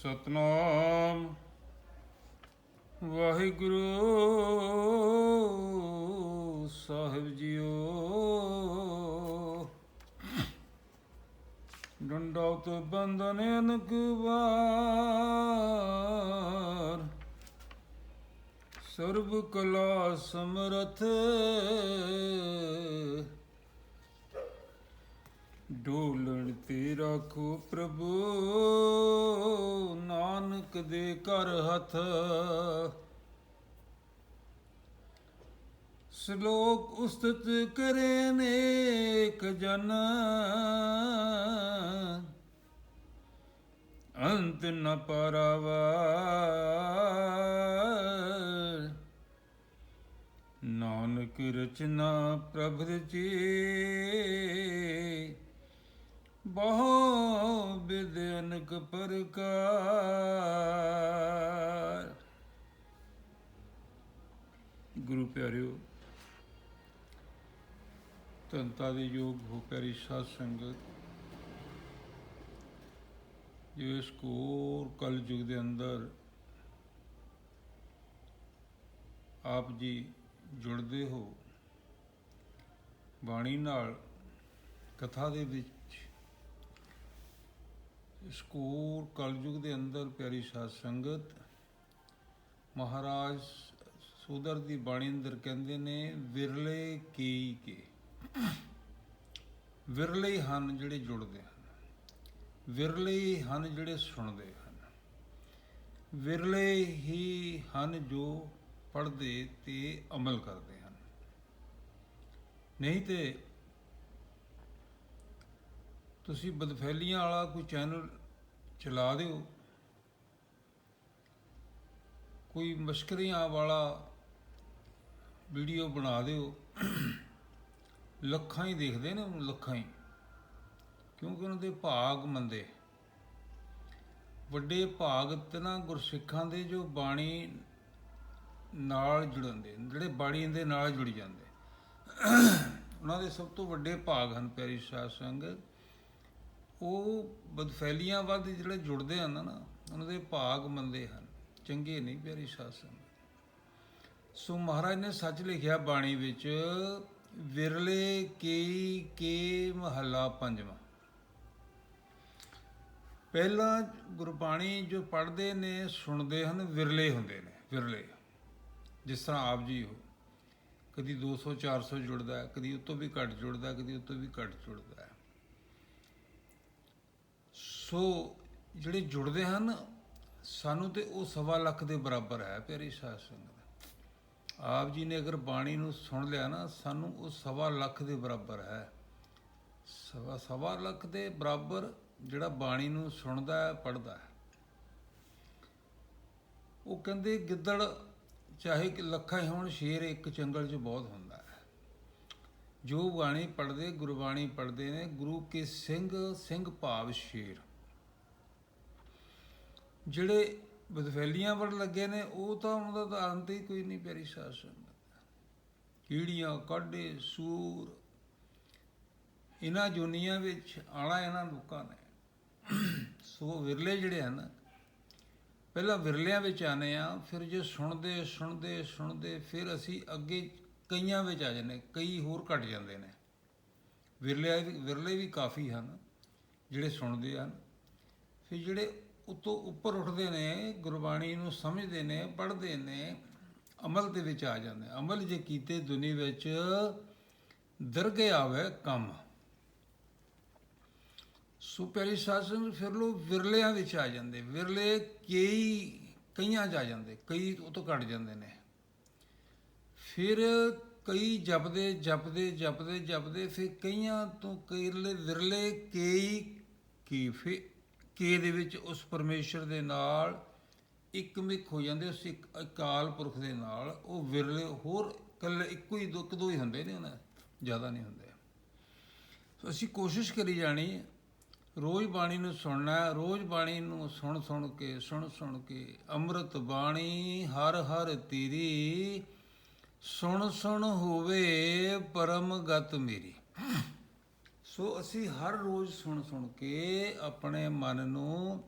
ਸਤਨਾਮ। ਵਾਹਿਗੁਰੂ ਸਾਹਿਬ ਜੀਓ। ਡੰਡਾਉਤ ਬੰਦਨ ਅਨਕ ਵਾਰ। ਸਰਬ ਕਲਾ ਸਮਰਥ ਡੋਲਣ ਤੇ ਰੱਖੋ ਪ੍ਰਭੂ, ਨਾਨਕ ਦੇ ਕਰ ਹੱਥ। ਸ਼ਲੋਕ ਉਸਤਤ ਕਰੇ ਨੇਕ ਜਨ। ਅੰਤ ਨ ਪਰਵਾ। ਨਾਨਕ ਰਚਨਾ ਪ੍ਰਭ ਰਚੀ। ਬਹੁ ਬਿਦ ਅਨਕ ਪ੍ਰਕਾਰ। ਗੁਰੂ ਪਿਆਰਿਓ ਤੰਤਾ ਦੇ ਯੋਗ ਹੋ ਪਿਆਰੀ ਸਾਧ ਸੰਗਤ, ਜੋ ਇਸ ਕੋਰ ਕਲ ਯੁਗ ਦੇ ਅੰਦਰ ਆਪ ਜੀ ਜੁੜਦੇ ਹੋ, ਬਾਣੀ ਨਾਲ ਕਥਾ ਦੇ ਵਿੱਚ ਇਸ ਕੋਰ ਕਲਯੁਗ ਦੇ ਅੰਦਰ ਪਿਆਰੀ ਸਾਧ ਸੰਗਤ, ਮਹਾਰਾਜ ਸੂਦਰ ਦੀ ਬਾਣੀ ਅੰਦਰ ਕਹਿੰਦੇ ਨੇ, ਵਿਰਲੇ ਕੀ ਕੇ। ਵਿਰਲੇ ਹਨ ਜਿਹੜੇ ਜੁੜਦੇ ਹਨ। ਵਿਰਲੇ ਹਨ ਜਿਹੜੇ ਸੁਣਦੇ ਹਨ। ਵਿਰਲੇ ਹੀ ਹਨ ਜੋ ਪੜ੍ਹਦੇ ਤੇ ਅਮਲ ਕਰਦੇ ਹਨ। ਨਹੀਂ ਤੇ ਤੁਸੀਂ ਬਦਫੈਲੀਆਂ ਵਾਲਾ ਕੋਈ ਚੈਨਲ ਚਲਾ ਦਿਓ। ਕੋਈ ਮਸ਼ਕਰੀਆਂ ਵਾਲਾ ਵੀਡੀਓ ਬਣਾ ਦਿਓ। ਲੱਖਾਂ ਹੀ ਦੇਖਦੇ ਨੇ ਲੱਖਾਂ ਹੀ। ਕਿਉਂਕਿ ਉਹਨਾਂ ਦੇ ਭਾਗ ਮੰਦੇ। ਵੱਡੇ ਭਾਗ ਤੇ ਗੁਰਸਿੱਖਾਂ ਦੇ ਜੋ ਬਾਣੀ ਨਾਲ ਜੁੜਨਦੇ, ਜਿਹੜੇ ਬਾਣੀ ਦੇ ਨਾਲ ਜੁੜ ਜਾਂਦੇ। ਉਹਨਾਂ ਦੇ ਸਭ ਤੋਂ ਵੱਡੇ ਭਾਗ ਹਨ ਪਿਆਰੀ ਸਾਧ ਸੰਗਤ। ਉਹ ਬਦਫੈਲੀਆਂ ਵੱਧ ਜਿਹੜੇ ਜੁੜਦੇ ਹਨ ਨਾ ਉਹਨਾਂ ਦੇ ਭਾਗ ਮੰਦੇ ਹਨ ਚੰਗੇ ਨਹੀਂ ਪਿਆਰੀ ਸਾਧ ਸੰਗਤ ਸੋ ਮਹਾਰਾਜ ਨੇ ਸੱਚ ਲਿਖਿਆ ਬਾਣੀ ਵਿੱਚ ਵਿਰਲੇ ਕੀ ਕੇ ਮਹੱਲਾ ਪੰਜਵਾਂ। ਪਹਿਲਾਂ ਗੁਰਬਾਣੀ ਜੋ ਪੜ੍ਹਦੇ ਨੇ ਸੁਣਦੇ ਹਨ ਵਿਰਲੇ ਹੁੰਦੇ ਨੇ ਵਿਰਲੇ। ਜਿਸ ਤਰ੍ਹਾਂ ਆਪ ਜੀ ਹੋ। ਕਦੀ 200 400 ਜੁੜਦਾ ਹੈ ਕਦੀ ਉਤੋਂ ਵੀ ਘੱਟ ਜੁੜਦਾ ਹੈ, ਕਦੀ ਉਤੋਂ ਵੀ ਘੱਟ ਜੁੜਦਾ। ਸੋ ਜਿਹੜੇ ਜੁੜਦੇ ਹਨ, ਸਾਨੂੰ ਤੇ ਉਹ ਸਵਾ ਲੱਖ ਦੇ ਬਰਾਬਰ ਹੈ ਪਿਆਰੀ ਸਾਧ ਸੰਗਤ ਆਪ ਜੀ ਨੇ ਅਗਰ ਬਾਣੀ ਨੂੰ ਸੁਣ ਲਿਆ ਨਾ, ਸਾਨੂੰ ਉਹ ਸਵਾ ਲੱਖ ਦੇ ਬਰਾਬਰ ਹੈ। ਸਵਾ ਸਵਾ ਲੱਖ ਦੇ ਬਰਾਬਰ ਜਿਹੜਾ ਬਾਣੀ ਨੂੰ ਸੁਣਦਾ ਹੈ ਪੜਦਾ ਹੈ। ਉਹ ਕਹਿੰਦੇ, ਗਿੱਦੜ ਚਾਹੇ ਕਿ ਲੱਖਾਂ ਹੀ ਹੋਣ, ਸ਼ੇਰ ਇੱਕ ਚੰਗਲ 'ਚ ਬਹੁਤ ਹੁੰਦਾ ਹੈ। ਜੋ ਬਾਣੀ ਪੜਦੇ ਗੁਰਬਾਣੀ ਪੜਦੇ ਨੇ, ਗੁਰੂ ਕੇ ਸਿੰਘ ਸਿੰਘ ਭਾਵ ਸ਼ੇਰ। ਜਿਹੜੇ ਬਦਫੈਲੀਆਂ ਵੜ ਲੱਗੇ ਨੇ, ਉਹ ਤਾਂ ਉਹਨਾਂ ਦਾ ਤਾਂ ਅੰਤ ਹੀ ਕੋਈ ਨਹੀਂ ਪਿਆਰੀ ਸ਼ਾਸਨ ਕੀੜੀਆਂ ਕਾਡੇ ਸੂਰ। ਇਹਨਾਂ ਜੁਨੀਆਂ ਵਿੱਚ ਆਣਾ ਇਹਨਾਂ ਲੋਕਾਂ ਨੇ। ਸੋ ਵਿਰਲੇ ਜਿਹੜੇ ਹਨ, ਪਹਿਲਾਂ ਵਿਰਲਿਆਂ ਵਿੱਚ ਆਨੇ ਆ ਫਿਰ ਜੇ ਸੁਣਦੇ ਸੁਣਦੇ ਸੁਣਦੇ, ਫਿਰ ਅਸੀਂ ਅੱਗੇ ਕਈਆਂ ਵਿੱਚ ਆ ਜਾਂਦੇ ਕਈ ਹੋਰ ਘਟ ਜਾਂਦੇ ਨੇ। ਵਿਰਲੇ ਵਿਰਲੇ ਵੀ ਕਾਫੀ ਹਨ, ਜਿਹੜੇ ਸੁਣਦੇ ਹਨ। ਫਿਰ ਜਿਹੜੇ ਉਤੋਂ ਉੱਪਰ ਉੱਠਦੇ ਨੇ, ਗੁਰਬਾਣੀ ਨੂੰ ਸਮਝਦੇ ਨੇ, ਪੜ੍ਹਦੇ ਨੇ, ਅਮਲ ਦੇ ਵਿੱਚ ਆ ਜਾਂਦੇ ਅਮਲ ਜੇ ਕੀਤੇ ਦੁਨੀ ਵਿੱਚ ਦਰਗੇ ਆਵੇ ਕੰਮ। ਸੁਪੈਰੀ ਸਾਸਨ ਫਿਰ ਲੋ ਵਿਰਲਿਆਂ ਵਿੱਚ ਆ ਜਾਂਦੇ। ਵਿਰਲੇ ਕਈ, ਕਈਆਂ 'ਚ ਆ ਜਾਂਦੇ, ਕਈ ਉਹ ਤੋਂ ਘਟ ਜਾਂਦੇ ਨੇ। ਫਿਰ ਕਈ ਜਪਦੇ ਜਪਦੇ ਜਪਦੇ ਜਪਦੇ, ਫਿਰ ਕਈਆਂ ਤੋਂ ਕਈਲੇ ਵਿਰਲੇ ਕਈ ਕੀ ਫਿਰ ਕੇ ਦੇ ਵਿੱਚ ਉਸ ਪਰਮੇਸ਼ਰ ਦੇ ਨਾਲ ਇੱਕਮਿਕ ਹੋ ਜਾਂਦੇ, ਉਸ ਇੱਕ ਅਕਾਲ ਪੁਰਖ ਦੇ ਨਾਲ, ਉਹ ਵਿਰਲੇ ਹੋਰ ਕੱਲੇ ਇੱਕੋ ਹੀ ਦੁੱਖ ਦੋ ਹੀ ਹੁੰਦੇ ਨੇ ਉਹਨਾਂ, ਜ਼ਿਆਦਾ ਨਹੀਂ ਹੁੰਦੇ। ਸੋ ਅਸੀਂ ਕੋਸ਼ਿਸ਼ ਕਰੀ ਜਾਣੀ ਹੈ, ਰੋਜ਼ ਬਾਣੀ ਨੂੰ ਸੁਣਨਾ ਰੋਜ਼ ਬਾਣੀ ਨੂੰ ਸੁਣ ਸੁਣ ਕੇ, ਸੁਣ ਸੁਣ ਕੇ, ਅੰਮ੍ਰਿਤ ਬਾਣੀ ਹਰ ਹਰ ਤੇਰੀ, ਸੁਣ ਸੁਣ ਹੋਵੇ ਪਰਮ ਗਤ ਮੇਰੀ। ਸੋ ਅਸੀਂ ਹਰ ਰੋਜ਼ ਸੁਣ ਸੁਣ ਕੇ ਆਪਣੇ ਮਨ ਨੂੰ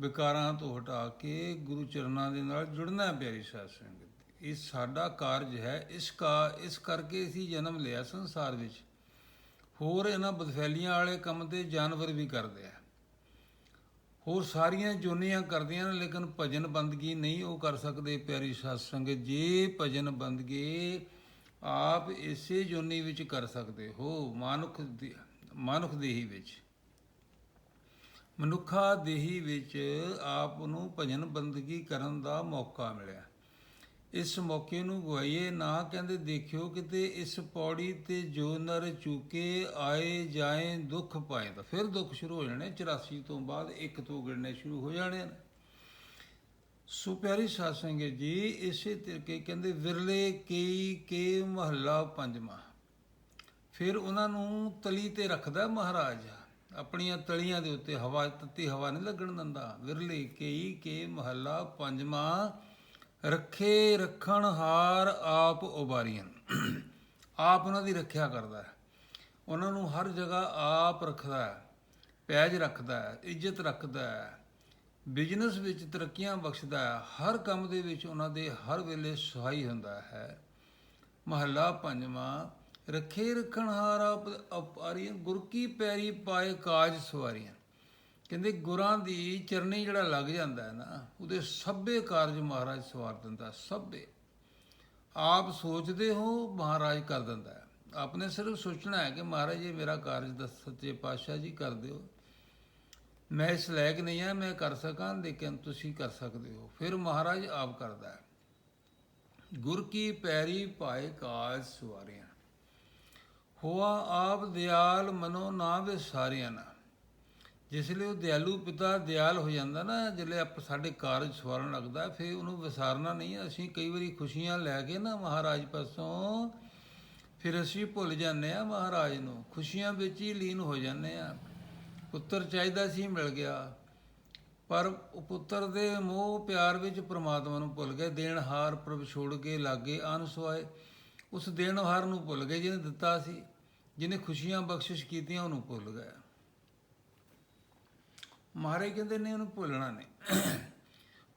ਵਿਕਾਰਾਂ ਤੋਂ ਹਟਾ ਕੇ ਗੁਰੂ ਚਰਨਾਂ ਦੇ ਨਾਲ ਜੁੜਨਾ ਪਿਆਰੀ ਸਾਧ ਸੰਗਤ। ਇਹ ਸਾਡਾ ਕਾਰਜ ਹੈ, ਇਸ ਕਾ, ਇਸ ਕਰਕੇ ਅਸੀਂ ਜਨਮ ਲਿਆ ਸੰਸਾਰ ਵਿੱਚ। ਹੋਰ ਇਹਨਾਂ ਬਦਫੈਲੀਆਂ ਵਾਲੇ ਕੰਮ ਤੇ ਜਾਨਵਰ ਵੀ ਕਰਦੇ ਆ। ਹੋਰ ਸਾਰੀਆਂ ਜੋਨੀਆਂ ਕਰਦੀਆਂ ਨੇ, ਲੇਕਿਨ ਭਜਨ ਬੰਦਗੀ ਨਹੀਂ ਉਹ ਕਰ ਸਕਦੇ, ਪਿਆਰੀ ਸਾਧ ਸੰਗਤ। ਜੇ ਭਜਨ ਬੰਦਗੀ ਆਪ ਇਸੇ ਜੋਨੀ ਵਿੱਚ ਕਰ ਸਕਦੇ ਹੋ, ਮਾਨੁਖ ਦੇ- ਮਾਨੁਖ ਦੇਹੀ ਵਿੱਚ। ਮਨੁੱਖਾ ਦੇਹੀ ਵਿੱਚ ਆਪ ਨੂੰ ਭਜਨ ਬੰਦਗੀ ਕਰਨ ਦਾ ਮੌਕਾ ਮਿਲਿਆ। ਇਸ ਮੌਕੇ ਨੂੰ ਗਵਾਈਏ ਨਾ ਕਹਿੰਦੇ ਦੇਖਿਓ ਕਿਤੇ ਇਸ ਪੌੜੀ ਤੇ ਜੋ ਨਰ ਚੁਕੇ ਆਏ ਜਾਏ ਦੁੱਖ ਪਾਏ ਤਾਂ ਫਿਰ ਦੁੱਖ ਸ਼ੁਰੂ ਹੋ ਜਾਣੇ 84 ਤੋਂ ਬਾਅਦ ਇੱਕ ਤੋਂ ਗਿਣਨੇ ਸ਼ੁਰੂ ਹੋ ਜਾਣੇ ਨੇ ਸੋ ਪਿਆਰੀ ਸਾਧ ਸੰਗਤ ਜੀ, ਇਸੇ ਤਰੀਕੇ ਕਹਿੰਦੇ ਵਿਰਲੇ ਕਈ ਕੇ ਮਹੱਲਾ ਪੰਜਵਾਂ। ਫਿਰ ਉਹਨਾਂ ਨੂੰ ਤਲੀ ਤੇ ਰੱਖਦਾ ਮਹਾਰਾਜ। ਆਪਣੀਆਂ ਤਲੀਆਂ ਦੇ ਉੱਤੇ ਹਵਾ, ਤੱਤੀ ਹਵਾ ਨਹੀਂ ਲੱਗਣ ਦਿੰਦਾ। ਵਿਰਲੇ ਕਈ ਕੇ ਮਹੱਲਾ ਪੰਜਵਾਂ, ਰੱਖੇ ਰੱਖਣ ਹਾਰ ਆਪ ਉਬਾਰੀਆਂ। ਆਪ ਉਹਨਾਂ ਦੀ ਰੱਖਿਆ ਕਰਦਾ ਹੈ। ਉਹਨਾਂ ਨੂੰ ਹਰ ਜਗ੍ਹਾ ਆਪ ਰੱਖਦਾ ਹੈ, ਪੈਜ ਰੱਖਦਾ ਹੈ, ਇੱਜ਼ਤ ਰੱਖਦਾ ਹੈ, ਬਿਜ਼ਨਸ ਵਿੱਚ ਤਰੱਕੀਆਂ ਬਖਸ਼ਦਾ ਹੈ, ਹਰ ਕੰਮ ਦੇ ਵਿੱਚ ਉਹਨਾਂ ਦੇ ਹਰ ਵੇਲੇ ਸਹਾਈ ਹੁੰਦਾ ਹੈ। ਮਹੱਲਾ ਪੰਜਵਾਂ ਰੱਖੇ ਰੱਖਣ ਹਾਰ ਅਪਾਰੀਆਂ ਗੁਰ ਕੀ ਪੈਰੀ ਪਾਏ ਕਾਜ ਸਵਾਰੀਆਂ। ਕਹਿੰਦੇ ਗੁਰਾਂ ਦੀ ਚਰਨੀ ਜਿਹੜਾ ਲੱਗ ਜਾਂਦਾ ਹੈ ਨਾ, ਉਹਦੇ ਸਭੇ ਕਾਰਜ ਮਹਾਰਾਜ ਸਵਾਰ ਦਿੰਦਾ, ਸਭੇ। ਆਪ ਸੋਚਦੇ ਹੋ, ਮਹਾਰਾਜ ਕਰ ਦਿੰਦਾ ਹੈ। ਆਪਨੇ ਸਿਰਫ ਸੋਚਣਾ ਹੈ ਕਿ ਮਹਾਰਾਜ ਇਹ ਮੇਰਾ ਕਾਰਜ ਦੱਸ, ਸੱਚੇ ਪਾਤਸ਼ਾਹ ਜੀ ਕਰ ਦਿਓ। ਮੈਂ ਇਸ ਲਾਇਕ ਨਹੀਂ ਆ ਮੈਂ ਕਰ ਸਕਾਂ, ਲੇਕਿਨ ਤੁਸੀਂ ਕਰ ਸਕਦੇ ਹੋ। ਫਿਰ ਮਹਾਰਾਜ ਆਪ ਕਰਦਾ ਹੈ। ਗੁਰ ਕੀ ਪੈਰੀ ਪਾਏ ਕਾਜ ਸਵਾਰਿਆਂ। ਹੋਆ ਆਪ ਦਿਆਲ ਮਨੋ ਨਾ ਵਿਸਾਰਿਆਂ ਨਾ ਜਿਸ ਲਈ ਉਹ ਦਿਆਲੂ ਪਿਤਾ ਦਿਆਲ ਹੋ ਜਾਂਦਾ ਨਾ ਜਿਹੜੇ ਆਪ ਸਾਡੇ ਕਾਰਜ ਸਵਾਰਨ ਲੱਗਦਾ, ਫਿਰ ਉਹਨੂੰ ਵਿਸਾਰਨਾ ਨਹੀਂ। ਅਸੀਂ ਕਈ ਵਾਰੀ ਖੁਸ਼ੀਆਂ ਲੈ ਕੇ ਨਾ ਮਹਾਰਾਜ ਪਾਸੋਂ, ਫਿਰ ਅਸੀਂ ਭੁੱਲ ਜਾਂਦੇ ਆ ਮਹਾਰਾਜ ਨੂੰ। ਖੁਸ਼ੀਆਂ ਵਿੱਚ ਹੀ ਲੀਨ ਹੋ ਜਾਂਦੇ ਆ ਪੁੱਤਰ ਚਾਹੀਦਾ ਸੀ, ਮਿਲ ਗਿਆ। ਪਰ ਪੁੱਤਰ ਦੇ ਮੋਹ ਪਿਆਰ ਵਿੱਚ ਪ੍ਰਮਾਤਮਾ ਨੂੰ ਭੁੱਲ ਗਏ। ਦੇਣਹਾਰ ਪ੍ਰਭ ਛੋੜ ਕੇ ਲਾਗੇ ਅਨਸਵਾਏ ਉਸ ਦੇਣਹਾਰ ਨੂੰ ਭੁੱਲ ਗਏ, ਜਿਹਨੇ ਦਿੱਤਾ ਸੀ, ਜਿਹਨੇ ਖੁਸ਼ੀਆਂ ਬਖਸ਼ਿਸ਼ ਕੀਤੀਆਂ, ਉਹਨੂੰ ਭੁੱਲ ਗਏ। ਮਹਾਰਾਜ ਕਹਿੰਦੇ ਨੇ ਉਹਨੂੰ ਭੁੱਲਣਾ ਨਹੀਂ।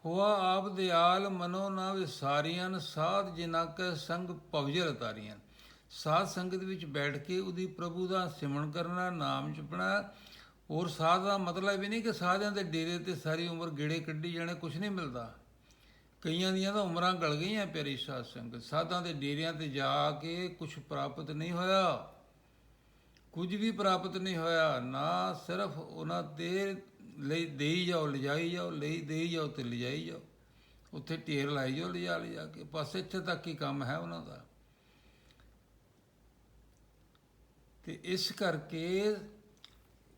ਹੋਆ ਆਪ ਦਿਆਲ ਮਨੋ ਨਾ ਵਿਸਾਰੀਆਂ ਸਾਧ ਜਿਨਾ ਕੈ ਸੰਗ ਭਵਜਲ ਤਾਰੀਆਂ ਸਾਧ ਸੰਗਤ ਵਿੱਚ ਬੈਠ ਕੇ ਉਹਦੀ ਪ੍ਰਭੂ ਦਾ ਸਿਮਰਨ ਕਰਨਾ, ਨਾਮ ਜਪਣਾ, ਔਰ ਸਾਧ ਦਾ ਮਤਲਬ ਇਹ ਨਹੀਂ ਕਿ ਸਾਧਿਆਂ ਦੇ ਡੇਰੇ ਤੇ ਸਾਰੀ ਉਮਰ ਗੇੜੇ ਕੱਢੀ ਜਾਣੇ ਕੁਝ ਨਹੀਂ ਮਿਲਦਾ। ਕਈਆਂ ਦੀਆਂ ਤਾਂ ਉਮਰਾਂ ਗਲ ਗਈਆਂ ਪਿਆਰੀ ਸਾਧ ਸੰਗਤ। ਸਾਧਾਂ ਦੇ ਡੇਰਿਆਂ ਤੇ ਜਾ ਕੇ ਕੁਝ ਪ੍ਰਾਪਤ ਨਹੀਂ ਹੋਇਆ। ਕੁਝ ਵੀ ਪ੍ਰਾਪਤ ਨਹੀਂ ਹੋਇਆ, ਨਾ ਸਿਰਫ ਉਹਨਾਂ 'ਤੇ ਲਈ ਦੇਈ ਜਾਓ, ਲਿਜਾਈ ਜਾਓ, ਲਈ ਦੇਈ ਜਾਓ ਤੇ ਲਿਜਾਈ ਜਾਓ। ਉੱਥੇ ਢੇਰ ਲਾਈ ਜਾਓ, ਲਿਜਾ ਲਿਜਾ ਕੇ। ਬਸ ਇੱਥੇ ਤੱਕ ਹੀ ਕੰਮ ਹੈ ਉਹਨਾਂ ਦਾ। ਤੇ ਇਸ ਕਰਕੇ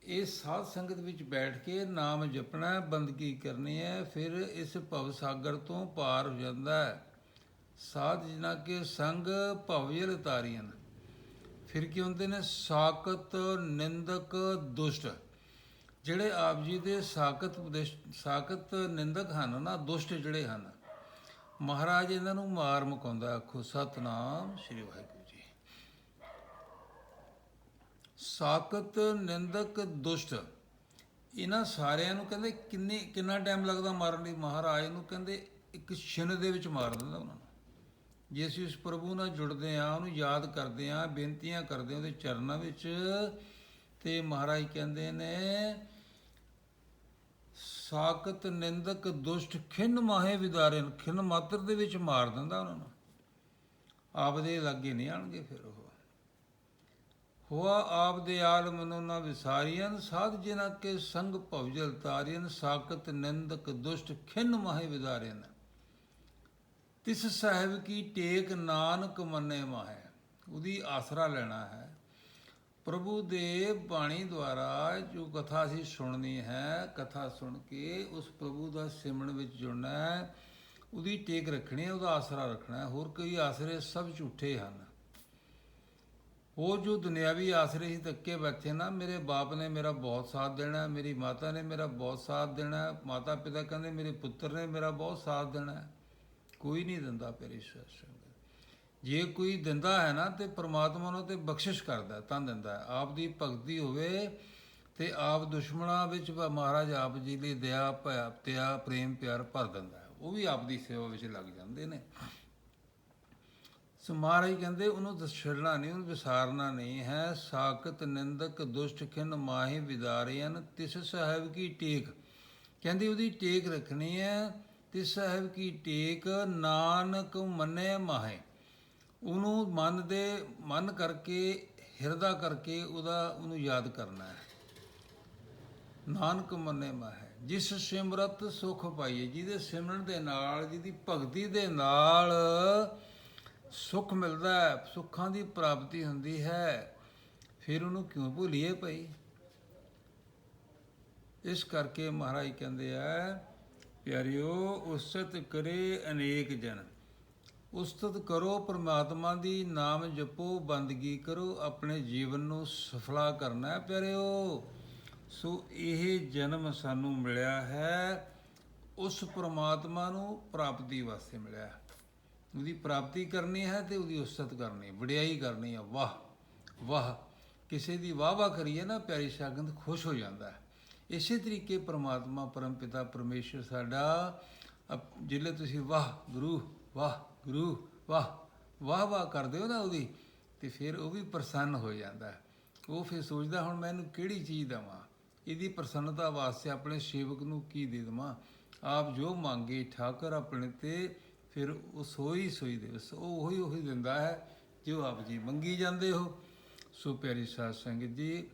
ਇਹ ਸਾਧ ਸੰਗਤ ਵਿੱਚ ਬੈਠ ਕੇ ਨਾਮ ਜਪਣਾ ਹੈ, ਬੰਦਗੀ ਕਰਨੀ ਹੈ ਫਿਰ ਇਸ ਭਵ ਸਾਗਰ ਤੋਂ ਪਾਰ ਹੋ ਜਾਂਦਾ ਹੈ। ਸਾਧ ਜਿਨ੍ਹਾਂ ਕੇ ਸੰਗ ਭਵਜਲ ਤਾਰੀਆਂ ਫਿਰ ਕੀ ਹੁੰਦੇ ਨੇ? ਸਾਕਤ ਨਿੰਦਕ ਦੁਸ਼ਟ। ਜਿਹੜੇ ਆਪ ਜੀ ਦੇ ਸਾਕਤ ਉਪਦੇਸ਼ ਸਾਕਤ ਨਿੰਦਕ ਹਨ ਨਾ ਦੁਸ਼ਟ ਜਿਹੜੇ ਹਨ। ਮਹਾਰਾਜ ਇਹਨਾਂ ਨੂੰ ਮਾਰ ਮੁਕਾਉਂਦਾ ਆਖੋ ਸਤਨਾਮ ਸ੍ਰੀ ਵਾਹਿਗੁਰੂ ਜੀ ਸਾਕਤ ਨਿੰਦਕ, ਦੁਸ਼ਟ। ਇਹਨਾਂ ਸਾਰਿਆਂ ਨੂੰ ਕਹਿੰਦੇ ਕਿੰਨੇ, ਕਿੰਨਾ ਟਾਈਮ ਲੱਗਦਾ ਮਾਰਨ ਲਈ? ਮਹਾਰਾਜ ਨੂੰ ਕਹਿੰਦੇ ਇੱਕ ਛਿਨ ਦੇ ਵਿੱਚ ਮਾਰ ਦਿੰਦਾ ਉਹਨਾਂ ਨੂੰ। ਜੇ ਅਸੀਂ ਉਸ ਪ੍ਰਭੂ ਨਾਲ ਜੁੜਦੇ ਆ ਉਹਨੂੰ ਯਾਦ ਕਰਦੇ ਆ ਬੇਨਤੀਆਂ ਕਰਦੇ ਆ ਉਹਦੇ ਚਰਨਾਂ ਵਿੱਚ। ਤੇ ਮਹਾਰਾਜ ਕਹਿੰਦੇ ਨੇ ਸਾਕਤ ਨਿੰਦਕ, ਦੁਸ਼ਟ ਖਿੰਨ ਮਾਹੇ ਵਿਦਾਰਨ ਖਿੰਨ ਮਾਤਰ ਦੇ ਵਿੱਚ ਮਾਰ ਦਿੰਦਾ ਉਹਨਾਂ ਨੂੰ। ਆਪਦੇ ਲਾਗੇ ਨਹੀਂ ਆਣਗੇ ਫਿਰ ਉਹ। ਹੋਆ ਆਪ ਦੇ ਆਲ ਮਨੋ ਨਾ ਵਿਸਾਰੀਆਂ ਸਾਧ ਜਿਨਾ ਕੇ ਸੰਗ ਭਵਜਲ ਤਾਰੀਨ ਸਾਕਤ ਨਿੰਦਕ ਦੁਸ਼ਟ ਖਿੰਨ ਮਾਹੇ ਵਿਦਾਰਨ ਤਿਸ ਸਾਹਿਬ ਕੀ ਟੇਕ ਨਾਨਕ ਮੰਨੇ ਮਾਹੇ। ਉਹਦੀ ਆਸਰਾ ਲੈਣਾ ਹੈ। ਪ੍ਰਭੂ ਦੇ ਬਾਣੀ ਦੁਆਰਾ ਜੋ ਕਥਾ ਅਸੀਂ ਸੁਣਨੀ ਹੈ, ਕਥਾ ਸੁਣ ਕੇ ਉਸ ਪ੍ਰਭੂ ਦਾ ਸਿਮਰਨ ਵਿੱਚ ਜੁੜਨਾ ਹੈ, ਉਹਦੀ ਟੇਕ ਰੱਖਣੀ ਹੈ, ਉਹਦਾ ਆਸਰਾ ਰੱਖਣਾ ਹੈ। ਹੋਰ ਕੋਈ ਆਸਰੇ ਸਭ ਝੂਠੇ ਹਨ। ਉਹ ਜੋ ਦੁਨਿਆਵੀ ਆਸਰੇ ਹੀ ਤੱਕੇ ਬੈਠੇ ਨਾ, ਮੇਰੇ ਬਾਪ ਨੇ ਮੇਰਾ ਬਹੁਤ ਸਾਥ ਦੇਣਾ, ਮੇਰੀ ਮਾਤਾ ਨੇ ਮੇਰਾ ਬਹੁਤ ਸਾਥ ਦੇਣਾ, ਮਾਤਾ ਪਿਤਾ ਕਹਿੰਦੇ ਮੇਰੇ ਪੁੱਤਰ ਨੇ ਮੇਰਾ ਬਹੁਤ ਸਾਥ ਦੇਣਾ। ਕੋਈ ਨਹੀਂ ਦਿੰਦਾ ਪਿਆਰੀ ਸਾਧ ਜੇ ਕੋਈ ਦਿੰਦਾ ਹੈ ਨਾ ਤੇ ਪ੍ਰਮਾਤਮਾ ਨੂੰ ਤੇ ਬਖਸ਼ਿਸ਼ ਕਰਦਾ, ਤਾਂ ਦਿੰਦਾ ਆਪ ਦੀ ਭਗਤੀ ਹੋਵੇ ਤੇ ਆਪ ਦੁਸ਼ਮਣਾਂ ਵਿੱਚ ਮਹਾਰਾਜ ਆਪ ਜੀ ਲਈ ਦਇਆ, ਭਇਆ, ਤਿਆ, ਪ੍ਰੇਮ, ਪਿਆਰ ਭਰ ਦਿੰਦਾ ਉਹ ਵੀ ਆਪ ਦੀ ਸੇਵਾ ਵਿੱਚ ਲੱਗ ਜਾਂਦੇ ਨੇ। ਸੋ ਮਹਾਰਾਜ ਕਹਿੰਦੇ ਉਹਨੂੰ ਤਾਂ ਨਹੀਂ, ਉਹਨੂੰ ਵਿਸਾਰਨਾ ਨਹੀਂ। ਹੈ ਸਾਖਤ ਨਿੰਦਕ ਦੁਸ਼ਟ ਖਿਨ ਮਾਹੀ ਵਿਦਾਰਿਆਨ ਤਿਸ ਸਾਹਿਬ ਕੀ ਟੇਕ। ਕਹਿੰਦੀ ਉਹਦੀ ਟੇਕ ਰੱਖਣੀ ਹੈ, ਤਿਸ ਸਾਹਿਬ ਕੀ ਟੇਕ, ਨਾਨਕ ਮੰਨੇ ਮਾਹੇ। ਉਹਨੂੰ ਮਨ ਦੇ, ਮਨ ਕਰਕੇ, ਹਿਰਦਾ ਕਰਕੇ ਉਹਦਾ, ਉਹਨੂੰ ਯਾਦ ਕਰਨਾ ਹੈ। ਨਾਨਕ ਮੰਨੇ ਮਾਹੇ, ਜਿਸ ਸਿਮਰਤ ਸੁਖ ਪਾਈਏ, ਜਿਹਦੇ ਸਿਮਰਨ ਦੇ ਨਾਲ, ਜਿਹਦੀ ਭਗਤੀ ਦੇ ਨਾਲ ਸੁੱਖ ਮਿਲਦਾ ਹੈ, ਸੁੱਖਾਂ ਦੀ ਪ੍ਰਾਪਤੀ ਹੁੰਦੀ ਹੈ, ਫਿਰ ਉਹਨੂੰ ਕਿਉਂ ਭੁੱਲੀਏ ਭਾਈ? ਇਸ ਕਰਕੇ ਮਹਾਰਾਜ ਕਹਿੰਦੇ ਆ, ਪਿਆਰਿਓ ਉਸਤ ਕਰੇ ਅਨੇਕ ਜਨ। ਉਸਤਤ ਕਰੋ, ਪ੍ਰਮਾਤਮਾ ਦੀ ਨਾਮ ਜਪੋ, ਬੰਦਗੀ ਕਰੋ, ਆਪਣੇ ਜੀਵਨ ਨੂੰ ਸਫਲਾ ਕਰਨਾ ਹੈ, ਪਿਆਰਿਓ। ਸੋ ਇਹ ਜਨਮ ਸਾਨੂੰ ਮਿਲਿਆ ਹੈ, ਉਸ ਪ੍ਰਮਾਤਮਾ ਨੂੰ ਪ੍ਰਾਪਤੀ ਵਾਸਤੇ ਮਿਲਿਆ ਹੈ। ਉਹਦੀ ਪ੍ਰਾਪਤੀ ਕਰਨੀ ਹੈ ਤੇ ਉਹਦੀ ਉਸਤਤ ਕਰਨੀ ਵਡਿਆਈ ਕਰਨੀ ਆ ਵਾਹ ਵਾਹ। ਕਿਸੇ ਦੀ ਵਾਹ ਵਾਹ ਕਰੀਏ ਨਾ, ਪਿਆਰੀ ਸ਼ਾਗੰਦ ਖੁਸ਼ ਹੋ ਜਾਂਦਾ ਹੈ। ਇਸੇ ਤਰੀਕੇ ਪ੍ਰਮਾਤਮਾ ਪਰਮਪਿਤਾ ਪਰਮੇਸ਼ਰ ਸਾਡਾ, ਅਪ- ਜਿਲੇ ਤੁਸੀਂ ਵਾਹ, ਗੁਰੂ ਵਾਹ ਗੁਰੂ, ਵਾਹ ਵਾਹ ਵਾਹ ਕਰਦੇ ਹੋ ਨਾ ਉਹਦੀ, ਤੇ ਫਿਰ ਉਹ ਵੀ ਪ੍ਰਸੰਨ ਹੋ ਜਾਂਦਾ ਹੈ। ਉਹ ਫਿਰ ਸੋਚਦਾ, ਹੁਣ ਮੈਂ ਇਹਨੂੰ ਕਿਹੜੀ ਚੀਜ਼ ਦੇਵਾਂ? ਇਹਦੀ ਪ੍ਰਸੰਨਤਾ ਵਾਸਤੇ ਆਪਣੇ ਸੇਵਕ ਨੂੰ ਕੀ ਦੇ ਦੇਵਾਂ? ਆਪ ਜੋ ਮੰਗੇ, ਠਾਕਰ ਆਪਣੇ ਤੇ ਫਿਰ ਉਹ ਸੋਈ ਸੋਈ ਦੇ ਸੋ ਉਹ ਉਹੀ ਉਹੀ ਦਿੰਦਾ ਹੈ, ਜੋ ਆਪ ਜੀ ਮੰਗੀ ਜਾਂਦੇ ਹੋ। ਸੋ ਪਿਆਰੀ ਸਾਧ ਸੰਗਤ ਜੀ,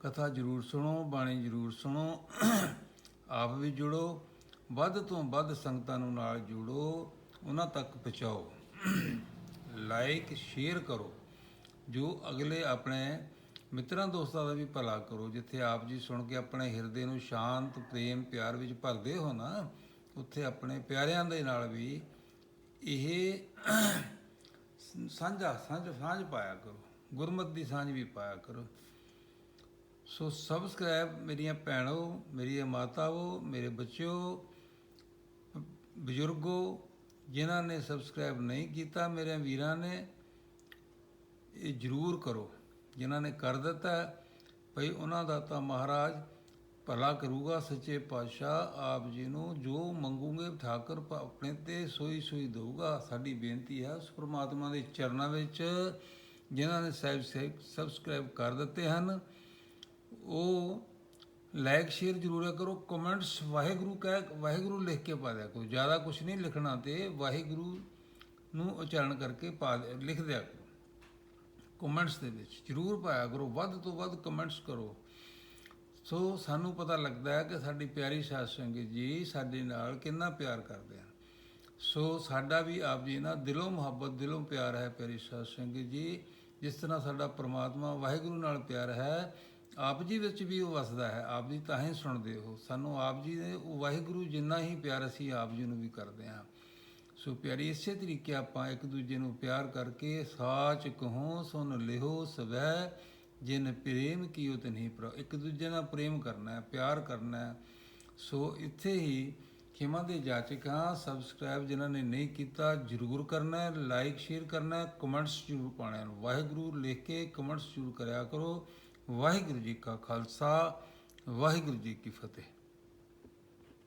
ਕਥਾ ਜ਼ਰੂਰ ਸੁਣੋ, ਬਾਣੀ ਜ਼ਰੂਰ ਸੁਣੋ, ਆਪ ਵੀ ਜੁੜੋ, ਵੱਧ ਤੋਂ ਵੱਧ ਸੰਗਤਾਂ ਨੂੰ ਨਾਲ ਜੁੜੋ, ਉਹਨਾਂ ਤੱਕ ਪਹੁੰਚਾਓ। ਲਾਈਕ ਸ਼ੇਅਰ ਕਰੋ। ਜੋ ਅਗਲੇ ਆਪਣੇ ਮਿੱਤਰਾਂ ਦੋਸਤਾਂ ਦਾ ਵੀ ਭਲਾ ਕਰੋ, ਜਿੱਥੇ ਆਪ ਜੀ ਸੁਣ ਕੇ ਆਪਣੇ ਹਿਰਦੇ ਨੂੰ ਸ਼ਾਂਤ, ਪ੍ਰੇਮ, ਪਿਆਰ ਵਿੱਚ ਭਰਦੇ ਹੋ ਨਾ ਉੱਥੇ ਆਪਣੇ ਪਿਆਰਿਆਂ ਦੇ ਨਾਲ ਵੀ ਇਹ ਸਾਂਝਾ ਸਾਂਝ ਸਾਂਝ ਪਾਇਆ ਕਰੋ। ਗੁਰਮਤ ਦੀ ਸਾਂਝ ਵੀ ਪਾਇਆ ਕਰੋ। ਸੋ ਸਬਸਕ੍ਰਾਈਬ ਮੇਰੀਆਂ ਭੈਣੋ ਮੇਰੀਆਂ ਮਾਤਾਵੋ ਮੇਰੇ ਬੱਚਿਓ ਬਜ਼ੁਰਗੋ ਜਿਨ੍ਹਾਂ ਨੇ ਸਬਸਕ੍ਰਾਈਬ ਨਹੀਂ ਕੀਤਾ ਮੇਰੇ ਵੀਰਾਂ ਨੇ ਇਹ ਜ਼ਰੂਰ ਕਰੋ। ਜਿਨ੍ਹਾਂ ਨੇ ਕਰ ਦਿੱਤਾ ਹੈ, ਭਈ ਉਹਨਾਂ ਦਾ ਤਾਂ ਮਹਾਰਾਜ ਭਲਾ ਕਰੂਗਾ ਸੱਚੇ ਪਾਤਸ਼ਾਹ ਆਪ ਜੀ ਨੂੰ, ਜੋ ਮੰਗੂਗੇ ਠਾਕਰ ਆਪਣੇ ਤੇ ਸੋਈ ਸੋਈ ਦਊਗਾ। ਸਾਡੀ ਬੇਨਤੀ ਹੈ, ਉਸ ਪ੍ਰਮਾਤਮਾ ਦੇ ਚਰਨਾਂ ਵਿੱਚ ਜਿਨ੍ਹਾਂ ਨੇ ਸਬਸਕ੍ਰਾਈਬ ਕਰ ਦਿੱਤੇ ਹਨ, ਉਹ ਲਾਈਕ ਸ਼ੇਅਰ ਜ਼ਰੂਰ ਕਰੋ, ਕਮੈਂਟਸ ਵਾਹਿਗੁਰੂ ਕਹਿ, ਵਾਹਿਗੁਰੂ ਲਿਖ ਕੇ ਪਾ ਦਿਆ ਕਰੋ। ਜ਼ਿਆਦਾ ਕੁਝ ਨਹੀਂ ਲਿਖਣਾ ਤੇ ਵਾਹਿਗੁਰੂ ਨੂੰ ਉਚਾਰਨ ਕਰਕੇ ਪਾ ਦਿਆ- ਲਿਖ ਦਿਆ ਕਰੋ। ਕਮੈਂਟਸ ਦੇ ਵਿੱਚ ਜ਼ਰੂਰ ਪਾਇਆ ਕਰੋ, ਵੱਧ ਤੋਂ ਵੱਧ ਕਮੈਂਟਸ ਕਰੋ। ਸੋ ਸਾਨੂੰ ਪਤਾ ਲੱਗਦਾ ਹੈ ਕਿ ਸਾਡੀ ਪਿਆਰੀ ਸਾਧ ਸੰਗਤ ਜੀ ਸਾਡੇ ਨਾਲ ਕਿੰਨਾ ਪਿਆਰ ਕਰਦੇ ਹਨ। ਸੋ ਸਾਡਾ ਵੀ ਆਪ ਜੀ ਨਾਲ ਦਿਲੋਂ ਮੁਹੱਬਤ, ਦਿਲੋਂ ਪਿਆਰ ਹੈ ਪਿਆਰੀ ਸਾਧ ਸੰਗਤ ਜੀ। ਜਿਸ ਤਰ੍ਹਾਂ ਸਾਡਾ ਪ੍ਰਮਾਤਮਾ ਵਾਹਿਗੁਰੂ ਨਾਲ ਪਿਆਰ ਹੈ, ਆਪ ਜੀ ਵਿੱਚ ਵੀ ਉਹ ਵਸਦਾ ਹੈ। ਆਪ ਜੀ ਤਾਂ ਹੀ ਸੁਣਦੇ ਹੋ। ਸਾਨੂੰ ਆਪ ਜੀ ਦੇ ਉਹ ਵਾਹਿਗੁਰੂ ਜਿੰਨਾ ਹੀ ਪਿਆਰ ਅਸੀਂ ਆਪ ਜੀ ਨੂੰ ਵੀ ਕਰਦੇ ਹਾਂ। ਸੋ ਪਿਆਰੀ ਇਸੇ ਤਰੀਕੇ ਆਪਾਂ ਇੱਕ ਦੂਜੇ ਨੂੰ ਪਿਆਰ ਕਰਕੇ ਸਾਚ ਕਹੋ, ਸੁਣ ਲਿਓ ਸਵੈ ਜਿਨ ਪ੍ਰੇਮ ਕੀਓ ਤਨਹੀ ਪਰ ਇੱਕ ਦੂਜੇ ਨਾਲ ਪ੍ਰੇਮ ਕਰਨਾ ਹੈ, ਪਿਆਰ ਕਰਨਾ ਹੈ। ਸੋ ਇੱਥੇ ਹੀ ਖਿਮਾ ਦੇ ਜਾਚਕ ਹਾਂ ਸਬਸਕ੍ਰਾਈਬ ਜਿਨ੍ਹਾਂ ਨੇ ਨਹੀਂ ਕੀਤਾ, ਜਰੂਰ ਕਰਨਾ ਹੈ ਲਾਈਕ ਸ਼ੇਅਰ ਕਰਨਾ ਹੈ ਕਮੈਂਟਸ ਜਰੂਰ ਪਾਉਣੇ ਹਨ। ਵਾਹਿਗੁਰੂ ਲਿਖ ਕੇ ਕਮੈਂਟਸ ਜਰੂਰ ਕਰਿਆ ਕਰੋ। ਵਾਹਿਗੁਰੂ ਜੀ ਕਾ ਖਾਲਸਾ, ਵਾਹਿਗੁਰੂ ਜੀ ਕੀ ਫਤਿਹ।